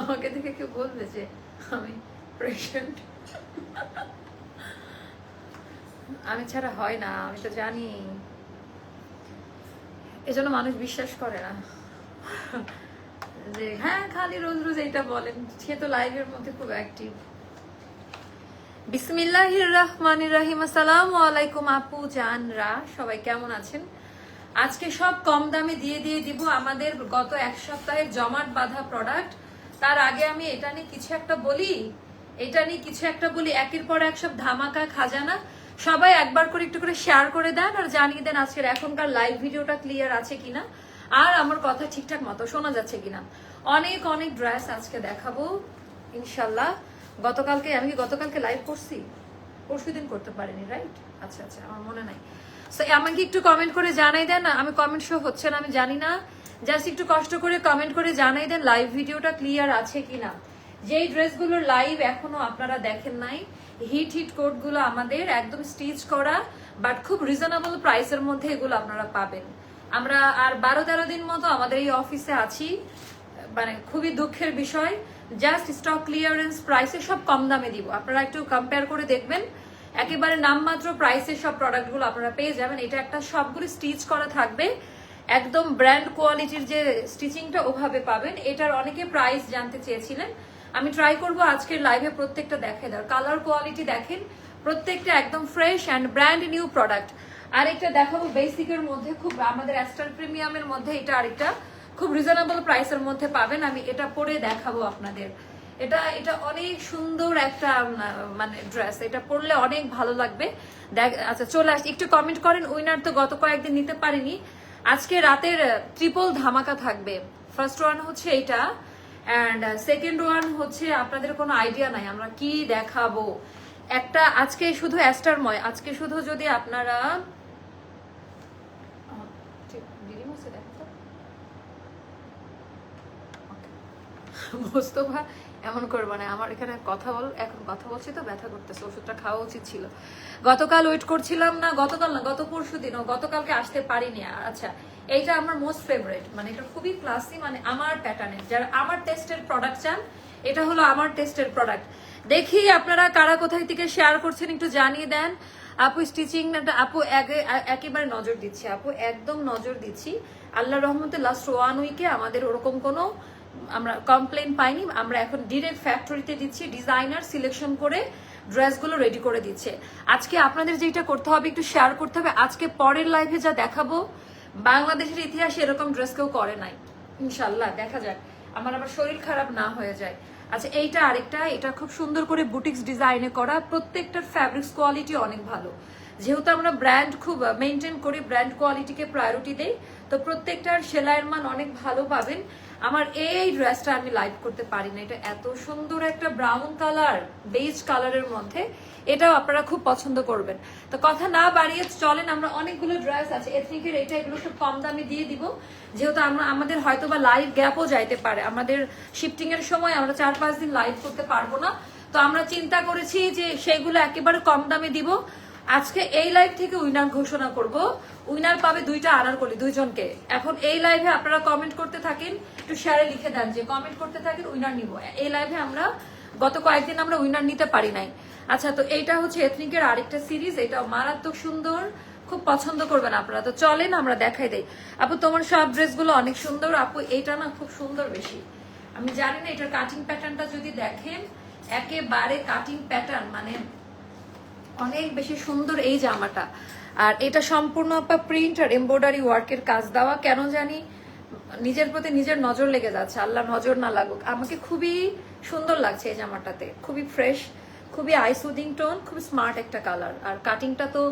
আমাকে দেখে কেউ বলবে যে আমি প্রেশান্ট আমি ছাড়া হয় না, আমি তো জানি। এজন্য মানুষ বিশ্বাস করে না। যে হ্যাঁ খালি রোজ রোজ এইটা বলেন, সে তো লাইভের মধ্যে খুব অ্যাক্টিভ বিসমিল্লাহির রহমানির রহিম, আসসালামু আলাইকুম আপু জানরা সবাই কেমন আছেন? আজকে সব কম দামে দিয়ে দিয়ে দিব আমাদের গত এক সপ্তাহের জমাট বাঁধা প্রোডাক্ট তার আগে আমি এটা নিয়ে কিছু একটা বলি, এটা নিয়ে কিছু একটা বলি, একের পর এক সব ধামাকা খাজানা, সবাই একবার করে একটু করে শেয়ার করে দেন আর জানিয়ে দেন আজকের এখনকার লাইভ ভিডিওটা ক্লিয়ার আছে কিনা, আর আমার কথা ঠিকঠাক মতো শোনা যাচ্ছে কিনা। অনেক অনেক ড্রেস আজকে দেখাবো, ইনশাল্লাহ। গতকালকে, আমি কি গতকালকে লাইভ করছি? পরশু দিন করতে পারিনি রাইট আচ্ছা আচ্ছা আমার মনে নাই। সো আমাকে একটু কমেন্ট করে জানাই দেন, আমি কমেন্ট শো হচ্ছে না, আমি জানি না। জাস্ট একটু কষ্ট করে কমেন্ট করে জানাই দেন লাইভ ভিডিওটা ক্লিয়ার আছে কিনা। যেই ড্রেসগুলোর লাইভ এখনও আপনারা দেখেন নাই হিট হিট কোটগুলো আমাদের একদম স্টিচ করা বাট খুব রিজনেবল প্রাইসের মধ্যে এগুলো আপনারা পাবেন। আমরা আর বারো তেরো দিন মতো আমাদের এই অফিসে আছি মানে খুবই দুঃখের বিষয় জাস্ট স্টক ক্লিয়ারেন্স প্রাইসে সব কম দামে দিব। আপনারা একটু কম্পেয়ার করে দেখবেন, একেবারে নামমাত্র প্রাইসে সব প্রোডাক্টগুলো আপনারা পেয়ে যাবেন। এটা একটা সবগুলো স্টিচ করা থাকবে একদম ব্র্যান্ড কোয়ালিটির যে স্টিচিংটা ওভাবে পাবেন, এটার অনেকে প্রাইস জানতে চেয়েছিলেন। আমি ট্রাই করব আজকের লাইভে প্রত্যেকটা দেখে দেওয়ার। কালার কোয়ালিটি দেখেন, প্রত্যেকটা একদম fresh and brand new product আরেকটা দেখাবো বেসিকের মধ্যে, খুব আমাদের অ্যাস্টার প্রিমিয়ামের মধ্যে এটা আরেকটা। খুব রিজনেবল প্রাইসের মধ্যে পাবেন, আমি এটা পরে দেখাবো আপনাদের। এটা এটা অনেক সুন্দর একটা মানে ড্রেস এটা পরলে অনেক ভালো লাগবে। দেখ আচ্ছা চলে আস একটু কমেন্ট করেন উইনার তো গত কয়েকদিন নিতে পারিনি। আজকে রাতের ট্রিপল ধামাকা থাকবে। ফার্স্ট ওয়ান হচ্ছে এটা অ্যান্ড সেকেন্ড ওয়ান হচ্ছে আপনাদের কোনো আইডিয়া নাই, আমরা কি দেখাবো? একটা, আজকে শুধু অ্যাস্টারময় আজকে শুধু যদি আপনারা আহ, ঠিক, দিদি মুছে দেখো তো। মোস্তফা এমন করব না আমার এখানে কথা বল, এখন কথা বলছি তো ব্যথা করতেছে, ওষুধটা খাওয়া উচিত ছিল। গতকাল ওয়েট করছিলাম না, গতকাল না, গত পরশু দিন গতকালকে আসতে পারিনি। আচ্ছা এইটা আমার মোস্ট ফেভারিট মানে এটা খুবই ক্লাসি মানে আমার প্যাটার্নের যারা আমার টেস্টের প্রোডাক্ট চান, এটা হলো আমার টেস্টের প্রোডাক্ট দেখি আপনারা কারা কোথায় থেকে শেয়ার করছেন, একটু জানিয়ে দেন। আপু স্টিচিং আপু একে- একেবারে নজর দিচ্ছি। আপু একদম নজর দিচ্ছি। আল্লাহ রহমতে লাস্ট ওয়ান উইকে আমাদের ওরকম কোনো আমরা কমপ্লেন পাইনি, আমরা এখন ডিরেক্ট ফ্যাক্টরিতে দিচ্ছি ডিজাইনার সিলেকশন করে ড্রেসগুলো রেডি করে দিচ্ছে। আজকে আপনাদের যেটা করতে হবে, একটু শেয়ার করতে হবে, আজকে পরের লাইভে যা দেখাবো, বাংলাদেশের ইতিহাসে এরকম ড্রেস কেউ করে নাই। ইনশাল্লাহ দেখা যাক। আমার আবার শরীর খারাপ না হয়ে যায়। আচ্ছা এইটা আরেকটা, এটা খুব সুন্দর করে বুটিক্স ডিজাইনে করা, প্রত্যেকটার ফ্যাব্রিক্স কোয়ালিটি অনেক ভালো। যেহেতু আমরা ব্র্যান্ড খুব মেনটেন করি ব্র্যান্ড কোয়ালিটিকে প্রায়োরিটি দেই, তো প্রত্যেকটার সেলাইয়ের মান অনেক ভালো পাবেন। আমার এই ড্রেসটা আমি লাইভ করতে পারি না। এটা এত সুন্দর একটা ব্রাউন কালার বেজ কালারের মধ্যে। এটাও আপনারা খুব পছন্দ করবেন। তো কথা না বাড়িয়ে চলেন, আমরা অনেকগুলো ড্রেস আছে। এথনিকের এটা এগুলো সব কম দামে দিয়ে দিব। যেহেতু আমরা আমাদের হয়তো বা লাইভ গ্যাপও যাইতে পারে। আমাদের শিফটিং এর সময় আমরা চার পাঁচ দিন লাইভ করতে পারব না। তো আমরা চিন্তা করেছি যে সেগুলো একেবারে কম দামে দিব। আজকে এই লাইভ থেকে উইনার ঘোষণা করব। উইনার পাবে দুইটা আনার করি দুইজনকে। এখন এই লাইভে আপনারা কমেন্ট করতে থাকেন, একটু শেয়ারে লিখে দেন যে কমেন্ট করতে থাকেন, উইনার নিব। এই লাইভে আমরা গত কয়েকদিন আমরা উইনার নিতে পারি নাই। আচ্ছা তো এইটা হচ্ছে এথনিকের আরেকটা সিরিজ এটা মারাত্মক সুন্দর। খুব পছন্দ করবেন আপনারা। তো চলেন আমরা দেখাই দেই। আপু, তোমার সব ড্রেসগুলো অনেক সুন্দর। আপু, এইটা না খুব সুন্দর বেশি। আমি জানি না এটার কাটিং প্যাটার্নটা যদি দেখেন, একেবারে কাটিং প্যাটার্ন মানে অনেক বেশি সুন্দর এই জামাটা। আর এটা সম্পূর্ণ আপা প্রিন্ট আর এমব্রয়ডারি ওয়ার্কের কাজ দেওয়া। কেন জানি নিজের প্রতি নিজের নজর লেগে যাচ্ছে। আল্লাহ নজর না লাগুক। আমাকে খুবই সুন্দর লাগছে এই জামাটাতে। খুবই ফ্রেশ খুবই আইসুদিং টোন খুবই স্মার্ট একটা কালার আর কাটিংটা তো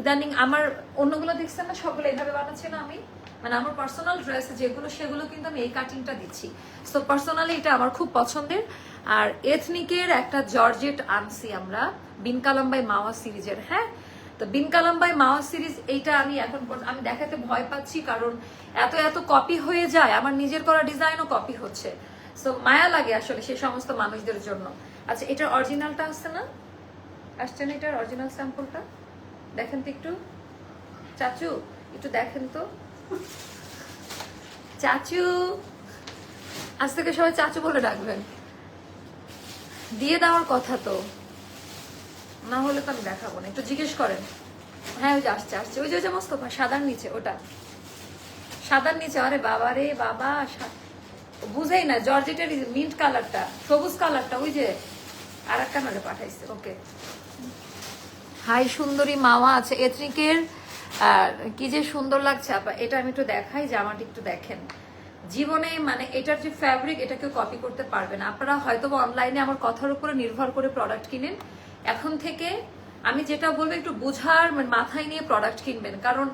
ইদানিং আমার অন্যগুলো দেখছেন না, সবগুলো এইভাবে বানাচ্ছি না আমি। মানে আমার পার্সোনাল ড্রেস যেগুলো সেগুলো কিন্তু আমি এই কাটিংটা দিচ্ছি। সো পার্সোনালি এটা আমার খুব পছন্দের। আর এথনিকের একটা জর্জেট আনছি আমরা, বিন কালাম্বাই মাওয়া সিরিজের হ্যাঁ? তো বিন কালাম্বাই মাওয়া সিরিজ, এইটা আমি এখন আমি দেখাতে ভয় পাচ্ছি কারণ এত এত কপি হয়ে যায়। আমার নিজের করা ডিজাইনও কপি হচ্ছে। সো মায়া লাগে আসলে সেই সমস্ত মানুষদের জন্য। আচ্ছা এটার অরিজিনালটা আসছে না? আসছে না এটার অরিজিনাল স্যাম্পলটা দেখেন তো একটু। চাচু, একটু দেখেন তো। চাচু, আজ থেকে সবাই চাচু বলে ডাকবেন। দিয়ে দেওয়ার কথা তো। না হলে তো আমি দেখাবো না, একটু জিজ্ঞেস করেন। হ্যাঁ ওই যে আসছে আসছে। ওই যে ওই যে মোস্তফা, সাদার নিচে, ওটা। সাদার নিচে, আরে বাবা রে, বাবা বুঝেই না, জর্জেটের মিন্ট কালারটা সবুজ কালারটা ওই যে আর একটা নালে পাঠাইছে, ওকে। হাই সুন্দরী মাওয়া আছে, এথনিকের আর কি যে সুন্দর লাগছে, আপা, এটা আমি একটু দেখাই, জামাটা একটু দেখেন। জীবনে মানে এটার যে ফ্যাব্রিক এটা কেউ কপি করতে পারবে না। আপনারা হয়তো অনলাইনে আমার কথার উপরে নির্ভর করে প্রোডাক্ট কিনেন। এখন থেকে আমি যেটা বলব, একটু বোঝার মানে মাথায় নিয়ে প্রোডাক্ট কিনবেন। কারণ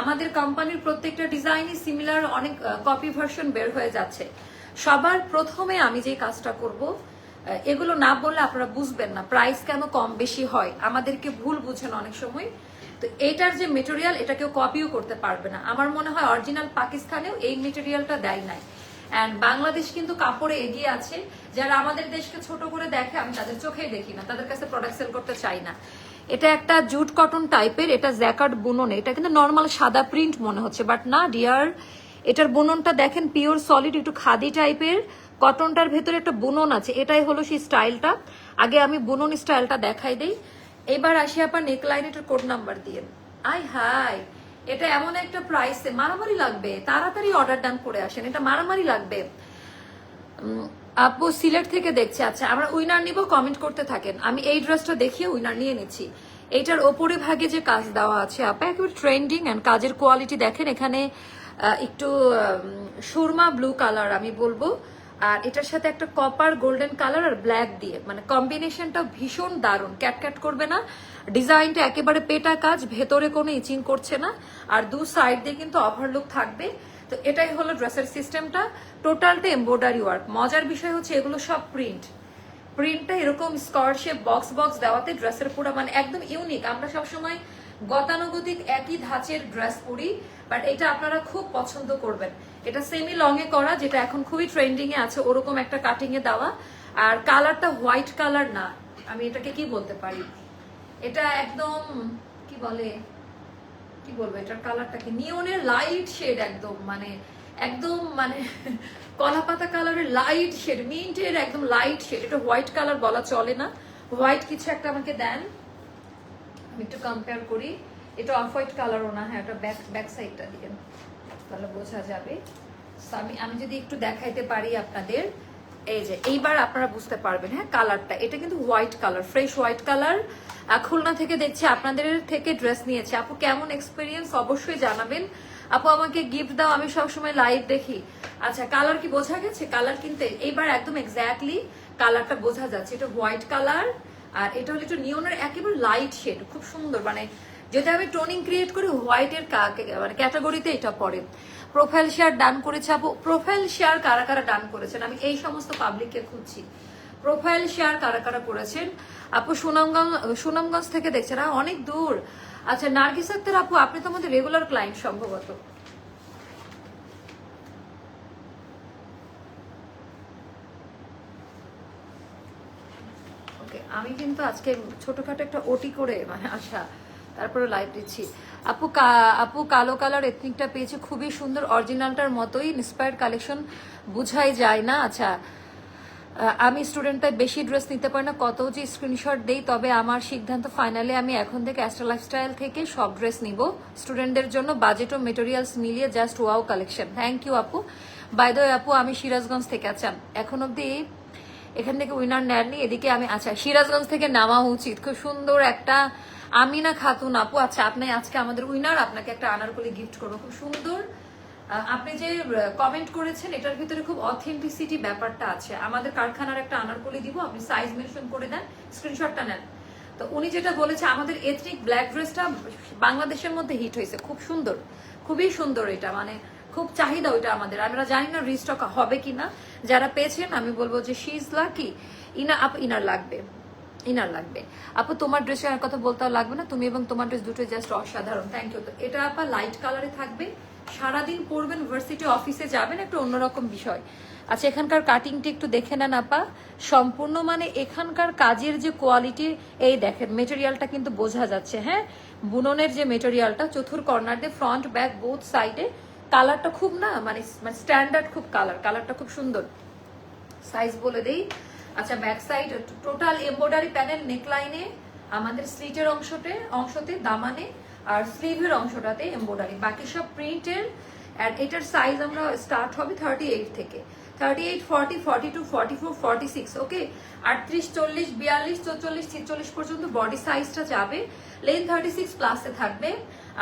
আমাদের কোম্পানির প্রত্যেকটা ডিজাইনই সিমিলার অনেক কপি ভার্সন বের হয়ে যাচ্ছে। সবার প্রথমে আমি যে কাজটা করব এগুলো না বললে আপনারা বুঝবেন না প্রাইস কেন কম বেশি হয়। আমাদেরকে ভুল বুঝেন অনেক সময়। তো এটার যে মেটেরিয়াল এটা কেউ কপিও করতে পারবে না। আমার মনে হয় অরিজিনাল পাকিস্তানেও এই মেটেরিয়ালটা দেয় নাই। অ্যান্ড বাংলাদেশ কিন্তু কাপড়ে এগিয়ে আছে। যারা আমাদের দেশকে ছোট করে দেখে, আমি তাদের চোখেই দেখি না। তাদের কাছে প্রোডাক্ট সেল করতে চাই না। এটা একটা জুট কটন টাইপের এটা জ্যাকার্ড বুনন। এটা কিন্তু নর্মাল সাদা প্রিন্ট মনে হচ্ছে। বাট না ডিয়ার এটার বুননটা দেখেন পিওর সলিড একটু খাদি টাইপের কটনটার ভেতরে একটা বুনন আছে। এটাই হলো সেই স্টাইলটা আগে আমি বুনন স্টাইলটা দেখাই দেই। এবার আসি আপনার নেকলাইন এটার কোড নাম্বার দিয়ে। আই হাই এটা এমন একটা প্রাইসে মারামারি লাগবে। তাড়াতাড়ি অর্ডার ডান করে আসেন, এটা মারামারি লাগবে। আপু সিলেট থেকে দেখছে। আচ্ছা আমরা উইনার নিব কমেন্ট করতে থাকেন। আমি এই ড্রেসটা দেখিয়ে উইনার নিয়ে নিচ্ছি। এইটার ওপরে ভাগে যে কাজ দেওয়া আছে আপা, একেবারে ট্রেন্ডিং অ্যান্ড কাজের কোয়ালিটি দেখেন। এখানে একটু সুরমা ব্লু কালার আমি বলব। আর এটার সাথে একটা কপার গোল্ডেন কালার আর ব্ল্যাক দিয়ে। মানে কম্বিনেশনটা ভীষণ দারুণ। ক্যাট ক্যাট করবে না। ডিজাইনটা একেবারে পেটা কাজ, ভেতরে কোনো ইচিং করছে না। আর দু সাইড দিয়ে কিন্তু ওভারলুক থাকবে। তো এটাই হলো ড্রেসের সিস্টেমটা টোটালটা এমব্রয়ডারি ওয়ার্ক মজার বিষয় হচ্ছে এগুলো সব প্রিন্ট প্রিন্টটা এরকম স্কার্ট শেপ বক্স বক্স দেওয়াতে ড্রেসের পুরো মানে একদম ইউনিক আমরা সবসময় গতানুগতিক একই ধাঁচের ড্রেস পরি বাট এটা আপনারা খুব পছন্দ করবেন। এটা সেমি লং এ করা, যেটা এখন খুবই ট্রেন্ডিং এ আছে, ওরকম একটা কাটিং এ দেওয়া। আর কালারটা হোয়াইট কালার না, আমি এটাকে কি বলতে পারি? এটা একদম, কি বলে, কি বলব, এটার কালারটা কি নিয়নের লাইট শেড একদম মানে একদম মানে কলা পাতা কালারের লাইট শেড মিন্টের একদম লাইট শেড এটা হোয়াইট কালার বলা চলে না। হোয়াইট কিছু একটা আমাকে দেন। একটু কম্পেয়ার করি। এটা অফ হোয়াইট কালারও না হ্যাঁ এটা ব্যাক ব্যাক সাইডটা দিবেন তাহলে বোঝা যাবে। আমি আমি যদি একটু দেখাইতে পারি আপনাদের, এই যে, এইবার আপনারা বুঝতে পারবেন হ্যাঁ কালারটা এটা কিন্তু white colour fresh white colour Khulna থেকে দেখছি, আপনাদের থেকে ড্রেস নিয়েছে। আপু, কেমন এক্সপিরিয়েন্স অবশ্যই জানাবেন। আপু, আমাকে গিফট দাও, আমি সবসময় লাইভ দেখি। আচ্ছা কালার কি বোঝা গেছে? কালার কিনতে এইবার একদম এক্স্যাক্টলি কালারটা বোঝা যাচ্ছে। এটা হোয়াইট কালার আর এটা হলো একটু নিয়নের একেবারে লাইট শেড খুব সুন্দর। মানে যদি আমি টোনিং ক্রিয়েট করি হোয়াইটের মানে ক্যাটাগরিতে এটা পড়ে। প্রোফাইল শেয়ার ডান করেছে আপু। প্রোফাইল শেয়ার কারা কারা ডান করেছেন? আমি এই সমস্ত পাবলিককে খুঁজছি। প্রোফাইল শেয়ার কারা কারা করেছেন? আপু, সুনামগঞ্জ সুনামগঞ্জ থেকে দেখছেন আর অনেক দূর। আচ্ছা নার্গিস আপু, আপনি তো আমাদের রেগুলার ক্লায়েন্ট সম্ভবত ওকে আমি কিন্তু আজকে ছোটখাটো একটা ওটি করে মানে আসা তারপরে লাইভ দিচ্ছি। আপু আপু কালো কালার এথনিকটা পেয়েছে, খুবই সুন্দর অরিজিনালটার মতোই ইন্সপায়ার্ড কালেকশন বুঝাই যায় না। আচ্ছা আমি স্টুডেন্ট তাই বেশি ড্রেস নিতে পারি না, কত যে স্ক্রিনশট দেই, তবে আমার সিদ্ধান্ত ফাইনালি আমি এখন থেকে অ্যাস্ট্রা লাইফস্টাইল থেকে সব ড্রেস নিব। স্টুডেন্টদের জন্য বাজেট ও মেটেরিয়ালস মিলিয়ে just wow collection thank you আপু। বাই দ্য আপু, আমি সিরাজগঞ্জ থেকে আচ্ছা এখন অব্দি এখান থেকে উইনার নেননি, এদিকে আমি আচ্ছা সিরাজগঞ্জ থেকে নেওয়া উচিত। খুব সুন্দর একটা আমিনা খাতুন আপু। আচ্ছা আপনি আজকে আমাদের উইনার, আপনাকে একটা আনারকলি গিফট করব। খুব সুন্দর। আপনি যে কমেন্ট করেছেন, এটার ভিতরে খুব অথেন্টিসিটি ব্যাপারটা আছে। আমাদের কারখানার একটা আনারকলি দিব, আপনি সাইজ মেনশন করে দেন স্ক্রিনশটটা নেন। তো উনি যেটা বলেছে, আমাদের এথনিক ব্ল্যাক ড্রেসটা বাংলাদেশের মধ্যে হিট হয়েছে। খুব সুন্দর। খুবই সুন্দর এটা। মানে খুব চাহিদা ওইটা আমাদের। আমরা জানি না রিস্টক হবে কিনা। যারা পেয়েছেন, আমি বলব যে she is lucky Ina up, inner লাগবে। ইনার লাগবে। আপু, তোমার ড্রেসের কথা বলতে লাগবে না। তুমি এবং তোমার ড্রেস দুটো জাস্ট অসাধারণ। থ্যাংক ইউ তো এটা আপা লাইট কালারে থাকবে। সারাদিন পরবেন ভার্সিটি অফিসে যাবেন, একটা অন্যরকম বিষয়। আচ্ছা এখানকার কাটিংটা একটু দেখে নেন আপা। সম্পূর্ণ মানে এখানকার কাজের যে কোয়ালিটি এই দেখেন মেটেরিয়ালটা কিন্তু বোঝা যাচ্ছে হ্যাঁ? বুননের যে মেটেরিয়ালটা চতুর কর্নার দিয়ে ফ্রন্ট ব্যাক বোথ সাইডে কালারটা খুব না মানে মানে স্ট্যান্ডার্ড খুব কালার কালারটা খুব সুন্দর। সাইজ বলে দেই। আচ্ছা back side total embroidery panel নেকলাইনে আমাদের স্লিটের অংশতে অংশতে, দামানে, আর স্লিভের অংশটাতে এমব্রয়ডারি বাকি সব প্রিন্টের আর এটার সাইজ আমরা স্টার্ট হবে থার্টি এইট থেকে। Thirty eight forty forty two forty four forty six okay আটত্রিশ, চল্লিশ, বিয়াল্লিশ, চৌচল্লিশ, ছিচল্লিশ পর্যন্ত বডি সাইজটা যাবে। লেন থার্টি সিক্স প্লাসে থাকবে।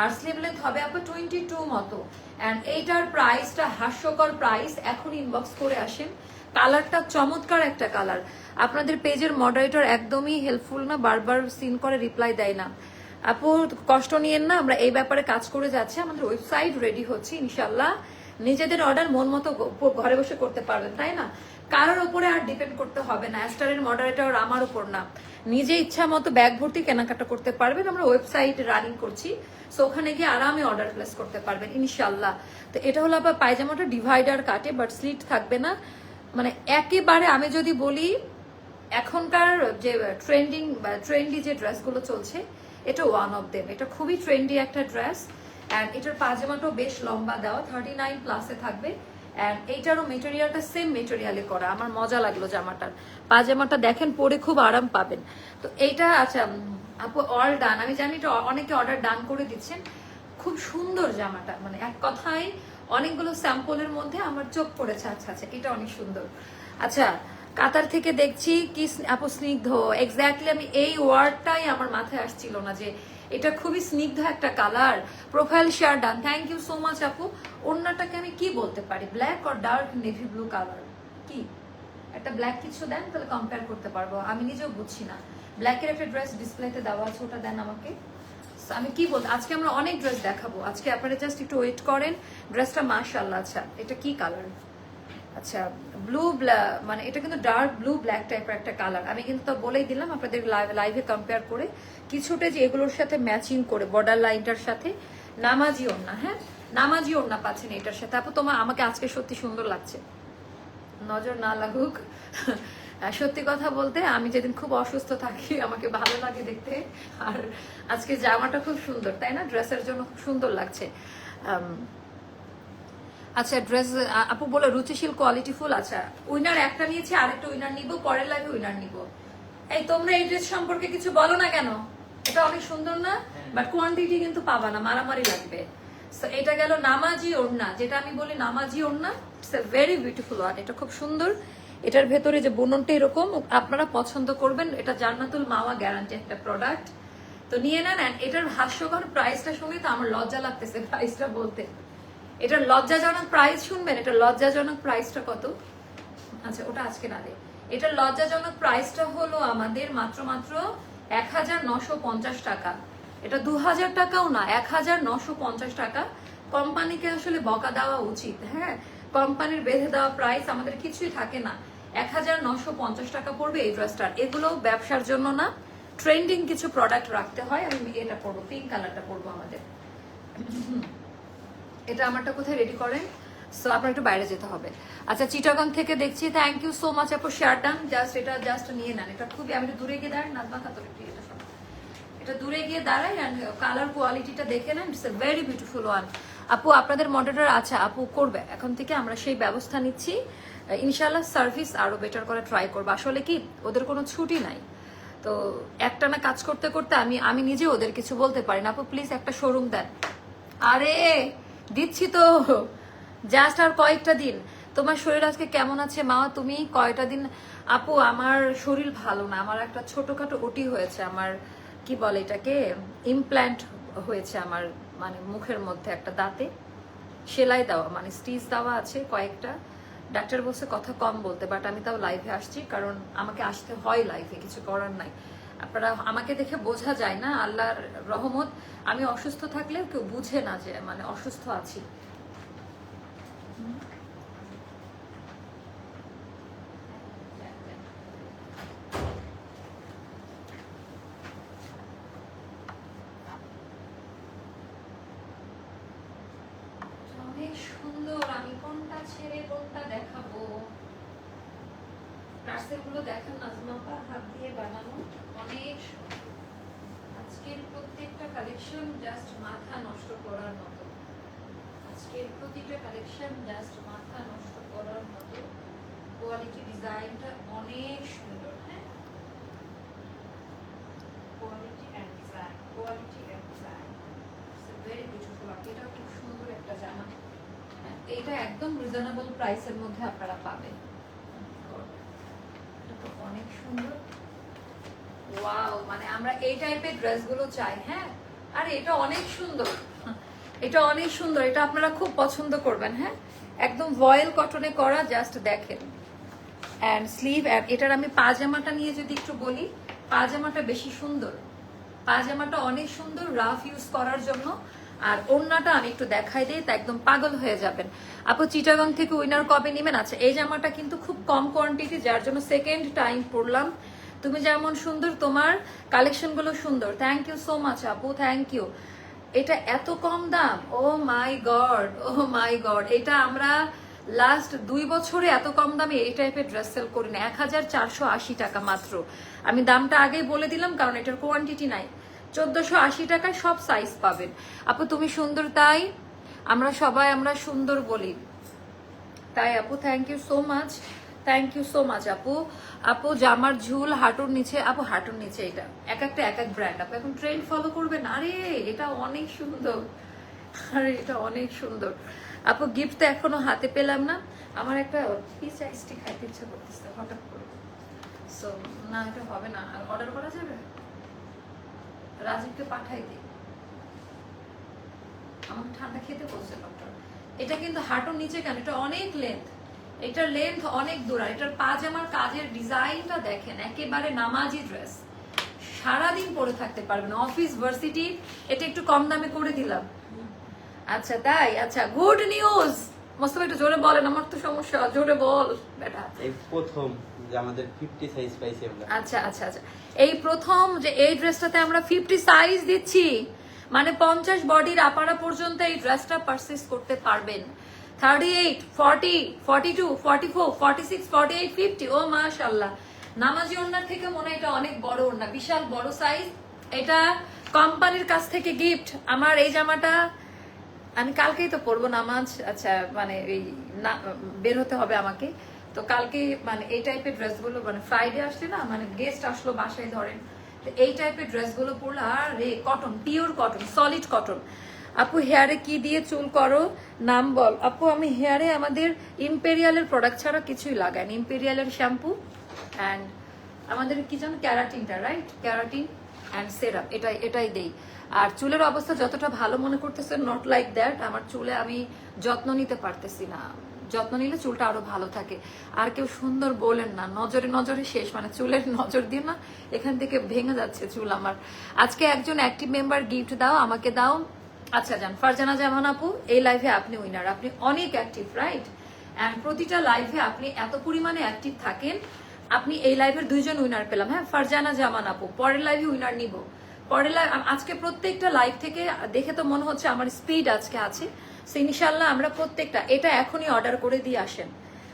আর স্লিভ লেন্থ হবে আপনার টোয়েন্টি টু মতো। অ্যান্ড এইটার প্রাইসটা হাস্যকর প্রাইস এখন ইনবক্স করে আসেন। কালারটা চমৎকার একটা কালার আপনাদের পেজের মডারেটর একদমই হেল্পফুল না, বারবার সিন করে রিপ্লাই দেয় না। আপু, কষ্ট নিয়েন না, আমরা এই ব্যাপারে কাজ করে যাচ্ছি। আমাদের ওয়েবসাইট রেডি হচ্ছে ইনশাল্লাহ নিজেদের অর্ডার মন মতো ঘরে বসে করতে পারবেন, তাই না? কারোর উপরে আর ডিপেন্ড করতে হবে না। অ্যাস্টারের মডারেটর আমার উপর না। নিজে ইচ্ছা মতো ব্যাগ ভর্তি কেনাকাটা করতে পারবেন। আমরা ওয়েবসাইট রানিং করছি। সো ওখানে গিয়ে আরামে অর্ডার প্লেস করতে পারবেন ইনশাল্লাহ তো এটা হলো আবার পায়জামাটা ডিভাইডার কাটে বাট স্লিট থাকবে না। মানে একেবারে আমি যদি বলি, এখনকার যে ট্রেন্ডিং ট্রেন্ডি যে ড্রেসগুলো চলছে, এটা ওয়ান অফ দেম এটা খুবই ট্রেন্ডি একটা ড্রেস অ্যান্ড এটার পাজামাটাও বেশ লম্বা দেওয়া থার্টি নাইন প্লাসে থাকবে। অ্যান্ড এইটারও মেটেরিয়ালটা সেম মেটেরিয়ালে করা। আমার মজা লাগল জামাটার। পাজামাটা দেখেন, পরে খুব আরাম পাবেন। তো এইটা আচ্ছা আপু অল ডান আমি জানি এটা অনেকে অর্ডার ডান করে দিচ্ছেন। খুব সুন্দর জামাটা। মানে এক কথায় অনেকগুলো স্যাম্পলের মধ্যে আমার চোখ পড়েছে। আচ্ছা আচ্ছা এটা অনেক সুন্দর। আচ্ছা কাতার থেকে দেখছি কি আপু, স্নিগ্ধ। এক্স্যাক্টলি আমি এই ওয়ার্ডটাই আমার মাথায় আসছিল না যে এটা খুবই স্নিগ্ধ একটা colour profile share done thank you so much আপু। অন্যটাকে আমি কি বলতে পারি? Black or dark navy blue colour কি? একটা ব্ল্যাক কিছু দেন, তাহলে কম্পেয়ার করতে পারব। আমি নিজেও বুঝছি না। ব্ল্যাকের একটা ড্রেস ডিসপ্লেতে দেওয়া আছে, ওটা দেন আমাকে। আমি কি বলতে আজকে আমরা অনেক ড্রেস দেখাবো। আজকে আপনারা জাস্ট একটু ওয়েট করেন। ড্রেসটা মাশাআল্লাহ আচ্ছা এটা কি কালার আচ্ছা ব্লু মানে এটা কিন্তু ডার্ক ব্লু ব্ল্যাক টাইপের একটা কালার আমি কিন্তু তো বলেই দিলাম, আপনাদের লাইভে কম্পেয়ার করে কিছুটা যে এগুলোর সাথে ম্যাচিং করে বর্ডার লাইনটার সাথে, নামাজি ওড়না হ্যাঁ? নামাজি ওড়না পাচ্ছেন এটার সাথে। আপু, তোমার, আমাকে আজকে সত্যি সুন্দর লাগছে। নজর না লাগুক। সত্যি কথা বলতে, আমি যেদিন খুব অসুস্থ থাকি, আমাকে ভালো লাগে দেখতে। আর আজকে জামাটা খুব সুন্দর, তাই না? ড্রেসের জন্য খুব সুন্দর লাগছে। আচ্ছা ড্রেস আপু বলে রুচিশীল কোয়ালিটি ফুল আচ্ছা। উইনার একটা নিয়েছি আরেকটা উইনার নিব পরের লাগে উইনার নিব। এই তোমরা এই ড্রেস সম্পর্কে কিছু বলো না কেন? এটা অনেক সুন্দর না? বাট কোয়ান্টিটি কিন্তু পাবা না মারামারি লাগবে। এটা গেল নামাজি ওড়না। যেটা আমি বলি নামাজি ওড়না it's a very beautiful one এটা খুব সুন্দর। এটার ভেতরে যে বুননটা এরকম আপনারা পছন্দ করবেন। এটা জান্নাতুল মাওয়া গ্যারান্টি একটা প্রোডাক্ট তো নিয়ে নেন এটার হাস্যকর প্রাইসটা শুনে তো আমার লজ্জা লাগতেছে প্রাইসটা বলতে। এটার লজ্জাজনক প্রাইস শুনবেন? এটা লজ্জাজনক প্রাইসটা কত? আচ্ছা ওটা আজকে না দে এটার লজ্জাজনক প্রাইসটা হলো আমাদের মাত্র মাত্র এক হাজার নশো পঞ্চাশ টাকা। এটা দু হাজার টাকাও না এক হাজার নশো পঞ্চাশ টাকা। কোম্পানিকে আসলে বকা দেওয়া উচিত হ্যাঁ? কোম্পানির বেঁধে দেওয়া প্রাইস আমাদের কিছুই থাকে না। এক হাজার নশো পঞ্চাশ টাকা পড়বে এই ড্রেসটার এগুলো ব্যবসার জন্য না। ট্রেন্ডিং কিছু প্রোডাক্ট রাখতে হয়। আমি এটা পরবো পিঙ্ক কালারটা পরবো আমাদের। এটা আমারটা কোথায় রেডি করেন? সো আপনার একটু বাইরে যেতে হবে। আচ্ছা চিটাগং থেকে দেখছি। থ্যাংক ইউ সো মাচ আপু শেয়ার ডান জাস্ট এটা জাস্ট নিয়ে নেন। এটা খুবই আমি দূরে গিয়ে দাঁড়ান নাজমা খাতুন একটু এটা। এটা দূরে গিয়ে দাঁড়াই অ্যান্ড কালার কোয়ালিটিটা দেখে নেন। It's a very beautiful one আপু, আপনাদের মডেলার আছে। আপু করবে। এখন থেকে আমরা সেই ব্যবস্থা নিচ্ছি। ইনশাল্লাহ সার্ভিস আরও বেটার করে ট্রাই করব। আসলে কি, ওদের কোনো ছুটি নাই। তো একটা না কাজ করতে করতে আমি আমি নিজে ওদের কিছু বলতে পারি না। আপু প্লিজ একটা শোরুম দেন। আরে! দিচ্ছি তো। জাস্ট আর কয়েকটা দিন। তোমার শরীর আজকে কেমন আছে? মা, তুমি কয়টা দিন? আপু, আমার শরীর ভালো না। আমার একটা ছোটখাটো ওটি হয়েছে। আমার, কি বলে এটাকে? ইমপ্ল্যান্ট হয়েছে আমার মানে মুখের মধ্যে একটা দাঁতে। সেলাই দেওয়া মানে স্টিচ দেওয়া আছে কয়েকটা। ডাক্তার বলছে, কথা কম বলতে। বাট আমি তাও লাইভে আসছি, কারণ আমাকে আসতে হয় লাইভে কিছু করার নাই। আপনারা আমাকে দেখে বোঝা যায় না, আল্লাহর রহমত। আমি অসুস্থ থাকলেও কেউ বুঝে না যে মানে অসুস্থ আছি অনেক সুন্দর আমি কোনটা ছেড়ে কোনটা দেখাবো টার্সেলগুলো দেখেন নাজমাপা হাত দিয়ে বানানো অনেক সুন্দর। আজকের প্রত্যেকটা কালেকশন জাস্ট মাথা নষ্ট করার মতো। আজকের প্রতিটা কালেকশন জাস্ট মাথা নষ্ট করার মতো। কোয়ালিটি ডিজাইনটা অনেক সুন্দর হ্যাঁ? Quality and design quality and design very beautiful এটা খুব সুন্দর একটা জামা। হ্যাঁ, এটা একদম রিজনেবল প্রাইসের মধ্যে আপনারা পাবেন। এটা তো অনেক সুন্দর। ওয়াও মানে আমরা এই টাইপের ড্রেসগুলো চাই হ্যাঁ? আর, এটা অনেক সুন্দর। এটা অনেক সুন্দর। এটা আপনারা খুব পছন্দ করবেন হ্যাঁ? একদম ভয়েল কটনে করা জাস্ট দেখেন। অ্যান্ড স্লিভ অ্যান্ড এটার আমি পাজামাটা নিয়ে যদি একটু বলি, পাজামাটা বেশি সুন্দর। পাজামাটা অনেক সুন্দর রাফ ইউজ করার জন্য। আর ওড়নাটা আমি একটু দেখাই দিই, তা একদম পাগল হয়ে যাবেন। আপু, চিটাগং থেকে উইনার কবে নেবেন? আচ্ছা এই জামাটা কিন্তু খুব কম কোয়ান্টিটি যার জন্য সেকেন্ড টাইম পরলাম। তুমি যেমন সুন্দর, তোমার কালেকশনগুলো সুন্দর। থ্যাংক ইউ সো মাচ আপু থ্যাংক ইউ এটা এত কম দাম? ও মাই গড ও মাই গড এটা আমরা লাস্ট দুই বছরে এত কম দামে এই টাইপের ড্রেস সেল করি না। এক হাজার চারশো আশি টাকা মাত্র। আমি দামটা আগেই বলে দিলাম, কারণ এটার কোয়ান্টিটি নাই। চোদ্দশো আশি টাকায় সব সাইজ পাবেন। আপু, তুমি সুন্দর তাই? আমরা সবাই আমরা সুন্দর বলি। তাই, আপু thank you so much thank you so much আপু আপু জামার ঝুল হাঁটুর নিচে আপু হাঁটুর নিচে এটা। এক একটা, এক এক ব্র্যান্ড আপু এখন ট্রেন্ড ফলো করবেন? আরে, এটা অনেক সুন্দর। আরে, এটা অনেক সুন্দর। আপু গিফট তো এখনও হাতে পেলাম না। আমার একটা পিস খাইতে ইচ্ছা করতেছে, হঠাৎ করে। সো না, এটা হবে না। অর্ডার করা যাবে? রাজীবকে পাঠাই দিই। আমাকে ঠান্ডা খেতে বলছে ডক্টর এটা কিন্তু হাঁটুর নিচে কেন? এটা অনেক লেন্থ এটার লেন্থ অনেক দূর আর এটার পাজামার কাজের ডিজাইনটা দেখেন একেবারে নামাজি ড্রেস সারাদিন পরে থাকতে পারবেন অফিস ভার্সিটি এটা একটু কম দামে করে দিলাম। আচ্ছা তাই? আচ্ছা গুড নিউজ মোস্তফা একটু জোরে বলেন আমার তো সমস্যা জোরে বল। বেটা এই প্রথম যে আমাদের ফিফটি সাইজ পাইছি আমরা। আচ্ছা আচ্ছা আচ্ছা। এই প্রথম যে এই ড্রেসটাতে আমরা ফিফটি সাইজ দিচ্ছি মানে পঞ্চাশ বডির আপারা পর্যন্ত এই ড্রেসটা পারচেস করতে পারবেন। থেকে আমি কালকেই তো পড়ব নামাজ। আচ্ছা মানে এই না, বের হতে হবে আমাকে। তো কালকে মানে এই টাইপের ড্রেসগুলো মানে ফ্রাইডে আসলে না মানে গেস্ট আসলো বাসায় ধরেন। তো এই টাইপের ড্রেসগুলো পরলে, আর রে cotton pure cotton solid cotton আপু হেয়ারে কি দিয়ে চুল করো? নাম বল। আপু, আমি হেয়ারে আমাদের ইম্পেরিয়ালের প্রোডাক্ট ছাড়া কিছুই লাগাই ইম্পেরিয়ালের শ্যাম্পু অ্যান্ড আমাদের কি যেন ক্যারাটিনটা রাইট ক্যারাটিন অ্যান্ড সেরাম এটাই এটাই দেই। আর চুলের অবস্থা যতটা ভালো মনে করতেছে নট লাইক দ্যাট আমার চুলে আমি যত্ন নিতে পারতেছি না। যত্ন নিলে চুলটা আরও ভালো থাকে। আর কেউ সুন্দর বলেন না, নজরে নজরে শেষ মানে চুলের নজর দিয়ে না, এখান থেকে ভেঙে যাচ্ছে চুল আমার। আজকে একজন অ্যাক্টিভ মেম্বার গিফট দাও, আমাকে দাও। আচ্ছা যান। ফারজানা জামান আপু, এই লাইভে আপনি উইনার আপনি অনেক অ্যাক্টিভ রাইট অ্যান্ড প্রতিটা লাইভে আপনি এত পরিমাণে অ্যাক্টিভ থাকেন। আপনি এই লাইভের দুইজন উইনার পেলাম। হ্যাঁ ফারজানা জামান আপু, পরের লাইভে উইনার নিব। পরের লাইভ আজকে প্রত্যেকটা লাইভ থেকে দেখে তো মনে হচ্ছে আমার স্পিড আজকে আছে। সো ইনশাল্লাহ আমরা প্রত্যেকটা, এটা এখনই অর্ডার করে দিয়ে আসেন।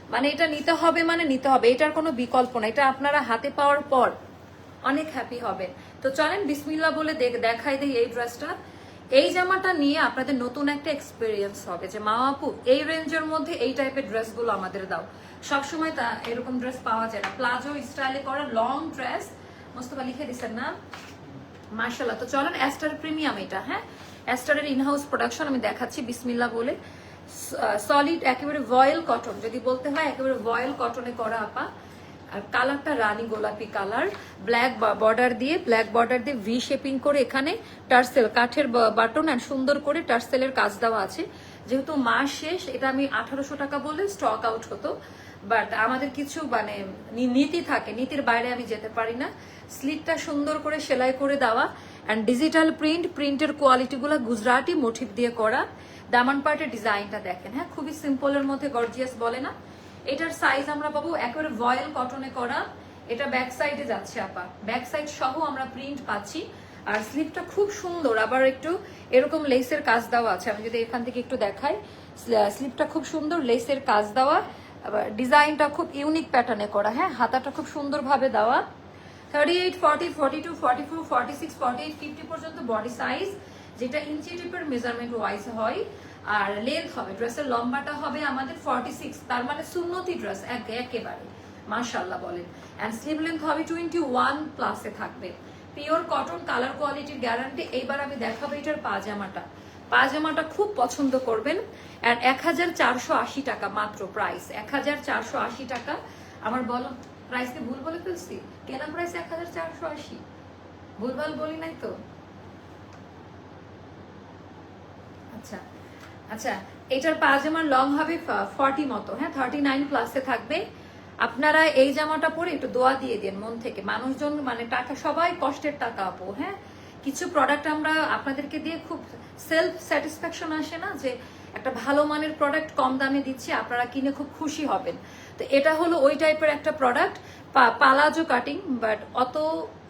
মানে এটা নিতে হবে মানে নিতে হবে, এটার কোনো বিকল্প না এটা আপনারা হাতে পাওয়ার পর অনেক হ্যাপি হবেন। তো চলেন বিসমিল্লা বলে দেখ- দেখাই দিই এই ড্রেসটা এই জামাটা নিয়ে আপনাদের নতুন একটা এক্সপিরিয়েন্স হবে যে, মা আপু, এই রেঞ্জের মধ্যে এই টাইপের ড্রেসগুলো আমাদের দাও। সবসময় তা এরকম ড্রেস পাওয়া যায় না। প্লাজো স্টাইলে করা লং ড্রেস মোস্তফা লিখে দিচ্ছেন না? মার্শাল্লাহ তো চলেন অ্যাস্টার প্রিমিয়াম এটা হ্যাঁ? অ্যাস্টারের ইনহাউস প্রোডাকশন আমি দেখাচ্ছি বিসমিল্লা বলে। সলিড একেবারে ভয়েল কটন যদি বলতে হয়, একেবারে ভয়েল কটনে করা আপা। আর কালারটা রানী গোলাপি কালার ব্ল্যাক বর্ডার দিয়ে ব্ল্যাক বর্ডার দিয়ে ভি শেপিং করে এখানে টার্সেল, কাঠের বাটন অ্যান্ড সুন্দর করে টার্সেলের কাজ দেওয়া আছে। যেহেতু মাস শেষ, এটা আমি আঠারোশো টাকা বলে স্টক আউট হতো। বাট আমাদের কিছু মানে নীতি থাকে, নীতির বাইরে আমি যেতে পারি না। স্লিপটা সুন্দর করে সেলাই করে দেওয়া অ্যান্ড ডিজিটাল প্রিন্ট প্রিন্টের কোয়ালিটিগুলো গুজরাটি মোটিভ দিয়ে করা। দামান পার্টের ডিজাইনটা দেখেন হ্যাঁ খুবই সিম্পলের মধ্যে গর্জিয়াস বলে না। এটার সাইজ আমরা পাবো একেবারে ভয়েল কটনে করা। এটা ব্যাক সাইডে যাচ্ছে, আপা। ব্যাক সাইড সহ আমরা প্রিন্ট পাচ্ছি। আর স্লিপটা খুব সুন্দর, আবার একটু এরকম লেসের কাজ দেওয়া আছে। আমি যদি এখান থেকে একটু দেখাই স্লিপটা খুব সুন্দর লেসের কাজ দেওয়া। আবার ডিজাইনটা খুব ইউনিক প্যাটার্নে করা হ্যাঁ? হাতাটা খুব সুন্দরভাবে দেওয়া। Thirty eight forty forty two forty four forty six forty eight fifty পর্যন্ত বডি সাইজ যেটা ইঞ্চি টিপের মেজারমেন্ট ওয়াইজ হয়। আর লেন্থ হবে ড্রেসের লম্বাটা হবে আমাদের ফর্টি সিক্স তার মানে সুন্নতি ড্রেস একেবারে মাশাল্লাহ বলেন। অ্যান্ড স্লিভ লেন্থ হবে টোয়েন্টি ওয়ান প্লাসে থাকবে। পিওর কটন কালার কোয়ালিটির গ্যারান্টি এইবার আমি দেখাবো এটার পাজামাটা পাজামাটা খুব পছন্দ করবেন। অ্যান্ড এক হাজার চারশো আশি টাকা মাত্র প্রাইস এক হাজার চারশো আশি টাকা। আমার বলো প্রাইসকে ভুল বলে ফেলছি? কেনা প্রাইস এক হাজার চারশো আশি? ভুলভাল বলি নাই তো? আচ্ছা। আচ্ছা এটার পাজামার লং হবে ফর্টি মতো হ্যাঁ? থার্টি নাইন প্লাসে থাকবে। আপনারা এই জামাটা পরে একটু দোয়া দিয়ে দেন মন থেকে। মানুষজন মানে টাকা, সবাই কষ্টের টাকা আপু হ্যাঁ? কিছু প্রোডাক্ট আমরা আপনাদেরকে দিয়ে খুব সেলফ স্যাটিসফ্যাকশন আসে না যে একটা ভালো মানের প্রোডাক্ট কম দামে দিচ্ছি, আপনারা কিনে খুব খুশি হবেন। তো এটা হলো ওই টাইপের একটা প্রোডাক্ট পালাজো কাটিং বাট অত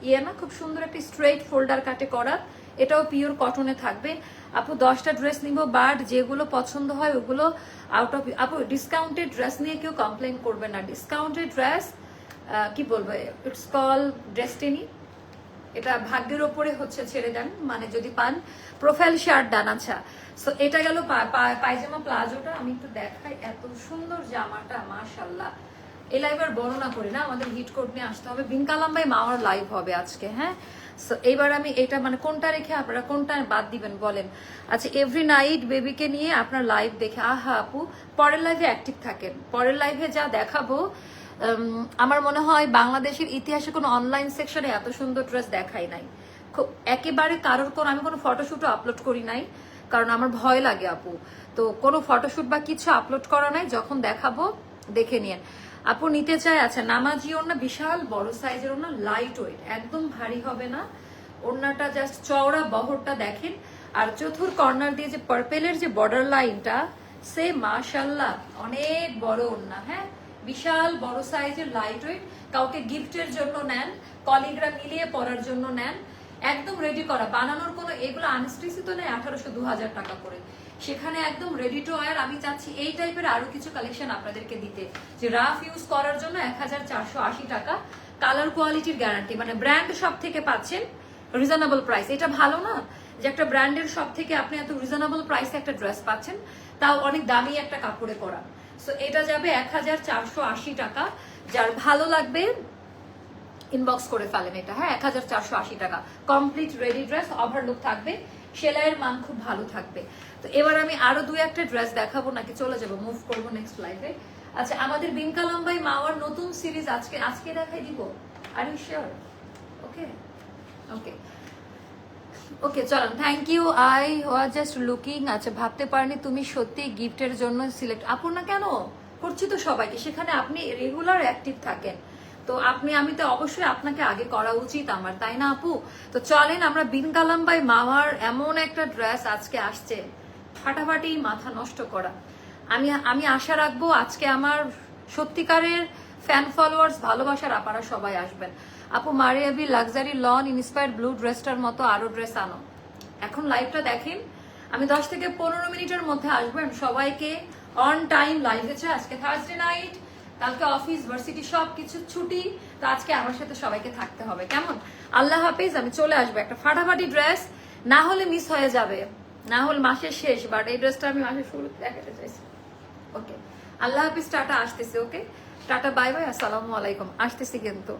ইয়ে না, খুব সুন্দর একটা স্ট্রেট ফোল্ডার কাটে করা। এটাও পিওর কটনে থাকবে। আপু, দশটা ড্রেস নিব বাট যেগুলো পছন্দ হয় ওগুলো আউট অফ আপু ডিসকাউন্টেড ড্রেস নিয়ে কেউ কমপ্লেন করবে না। ডিসকাউন্টেড ড্রেস কি বলব ইটস কল ডেস্টিনি এটা ভাগ্যের ওপরে হচ্ছে ছেড়ে দেন মানে যদি পান প্রোফাইল শার্ট ডান আচ্ছা। সো এটা গেল পায়জামা প্লাজোটা, আমি একটু দেখাই, এত সুন্দর জামাটা মাশাল্লাহ এই লাইভ আর বর্ণনা করি না, আমাদের হিট কোড নিয়ে আসতে হবে। বিনকালাম ভাই মাওয়ার লাইভ হবে আজকে হ্যাঁ? সো এইবার আমি এটা মানে কোনটা রেখে আপনারা কোনটা বাদ দিবেন বলেন। আচ্ছা এভরি নাইট বেবিকে নিয়ে আপনার লাইভ দেখে, আহা আপু, পরের লাইভে অ্যাক্টিভ থাকেন। পরের লাইভে যা দেখাবো আমার মনে হয় বাংলাদেশের ইতিহাসে কোনো অনলাইন সেকশনে এত সুন্দর ড্রেস দেখাই নাই। খুব একেবারে কারোর কোনো, আমি কোনো ফটোশুটও আপলোড করি নাই, কারণ আমার ভয় লাগে আপু। তো কোনো ফটোশ্যুট বা কিছু আপলোড করা নাই, যখন দেখাবো, দেখে নিন আপু নিতে চাই আচ্ছা নামাজি ওড়না বিশাল বড় সাইজের ওড়না লাইট ওয়েট একদম ভারী হবে না। ওড়নাটা জাস্ট চওড়া, বহরটা দেখেন। আর চতুর কর্নার দিয়ে যে পার্পেলের যে বর্ডার লাইনটা সে মাশাল্লাহ অনেক বড় ওড়না হ্যাঁ? বিশাল বড় সাইজের লাইট ওয়েট কাউকে গিফটের জন্য নেন কলিগরা মিলিয়ে পরার জন্য নেন। একদম রেডি করা, বানানোর কোনো, এগুলো আনস্টিসি তো নেই, আঠারোশো দু হাজার টাকা করে। সেখানে একদম রেডি টু ওয়ার আমি চাচ্ছি এই টাইপের আরও কিছু কালেকশন আপনাদেরকে দিতে। যে রাফ ইউজ করার জন্য এক হাজার চারশো আশি টাকা। কালার কোয়ালিটির গ্যারান্টি মানে ব্র্যান্ড সব থেকে পাচ্ছেন রিজনেবল প্রাইস এটা ভালো না যে একটা ব্র্যান্ডের সব থেকে আপনি এত রিজনেবল প্রাইসে একটা ড্রেস পাচ্ছেন, তাও অনেক দামি একটা কাপড়ে করা সো এটা যাবে এক হাজার চারশো আশি টাকা। যার ভালো লাগবে ইনবক্স করে ফেলেন এটা। হ্যাঁ এক হাজার চারশো আশি টাকা। কমপ্লিট রেডি ড্রেস ওভারলুক থাকবে। সেলাইয়ের মান খুব ভালো থাকবে। তো এবার আমি আরও দুই একটা ড্রেস দেখাবো, নাকি চলে যাব মুভ করব নেক্সট লাইফে আচ্ছা আমাদের বিনকালাম ভাই মাওয়ার নতুন সিরিজ আজকে আজকে দেখাই দিব। Are you sure okay okay okay চলো thank you I was just looking আচ্ছা ভাবতে পারিনি তুমি সত্যি গিফটের জন্য সিলেক্ট আপু না কেন? করছি তো সবাইকে। সেখানে আপনি রেগুলার অ্যাক্টিভ থাকেন। তো আপনি, আমি তো অবশ্যই আপনাকে আগে করা উচিত আমার, তাই না আপু? তো চলেন, আমরা বিন কালাম বাই মামার এমন একটা ড্রেস আজকে আসছে। ফাটাফাটি মাথা নষ্ট করা। আমি আমি আশা রাখব আজকে আমার সত্যিকারের ফ্যান ফলোয়ার্স ভালোবাসার আপারা সবাই আসবেন। আপু, Maria B luxury lawn inspire blue ড্রেসটার মতো আরও ড্রেস আনো। এখন লাইভটা দেখেন। আমি দশ থেকে পনেরো মিনিটের মধ্যে আসবেন সবাইকে অন টাইম লাইভ হচ্ছে আজকে থার্সডে নাইট কালকে অফিস ভার্সিটি সব কিছু ছুটি, তো আজকে আমার সাথে সবাইকে থাকতে হবে। কেমন? আল্লাহ হাফিজ, আমি চলে আসব একটা ফাটাফাটি ড্রেস না হলে মিস হয়ে যাবে। না হল মাসের শেষ বাট এই ড্রেসটা আমি মাসের শুরুতে দেখাতে চাইছি। ওকে আল্লাহ হাফিজ, টাটা, আসতেছে ওকে টাটা বাই বাই আসসালামু আলাইকুম। আসতেছি কিন্তু।